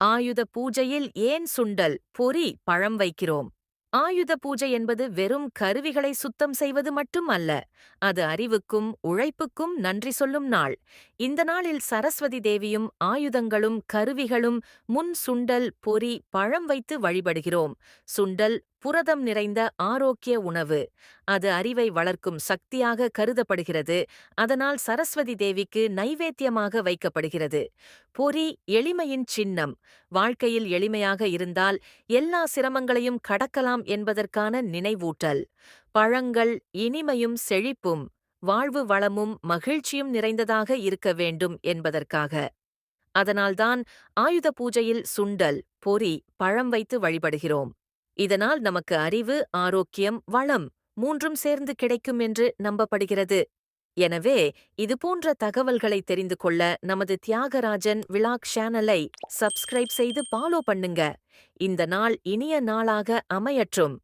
ஆயுத பூஜையில் ஏன் சுண்டல் பொறி பழம் வைக்கிறோம்? ஆயுத பூஜை என்பது வெறும் கருவிகளை சுத்தம் செய்வது மட்டும் அல்ல அது அறிவுக்கும் உழைப்புக்கும் நன்றி சொல்லும் நாள். இந்த நாளில் சரஸ்வதி தேவியும் ஆயுதங்களும் கருவிகளும் முன் சுண்டல் பொரி பழம் வைத்து வழிபடுகிறோம். சுண்டல் புரதம் நிறைந்த ஆரோக்கிய உணவு. அது அறிவை வளர்க்கும் சக்தியாக கருதப்படுகிறது. அதனால் சரஸ்வதி தேவிக்கு நைவேத்தியமாக வைக்கப்படுகிறது. பொறி எளிமையின் சின்னம். வாழ்க்கையில் எளிமையாக இருந்தால் எல்லா சிரமங்களையும் கடக்கலாம் என்பதற்கான நினைவூட்டல். பழங்கள் இனிமையும் செழிப்பும் வாழ்வு வளமும் மகிழ்ச்சியும் நிறைந்ததாக இருக்க வேண்டும் என்பதற்காக. அதனால்தான் ஆயுத பூஜையில் சுண்டல் பொறி பழம் வைத்து வழிபடுகிறோம். இதனால் நமக்கு அறிவு ஆரோக்கியம் வளம் மூன்றும் சேர்ந்து கிடைக்கும் என்று நம்பப்படுகிறது. எனவே இதுபோன்ற தகவல்களை தெரிந்து கொள்ள நமது தியாகராஜன் விளாக் சேனலை சப்ஸ்கிரைப் செய்து ஃபாலோ பண்ணுங்க. இந்த நாள் இனிய நாளாக அமையற்றும்.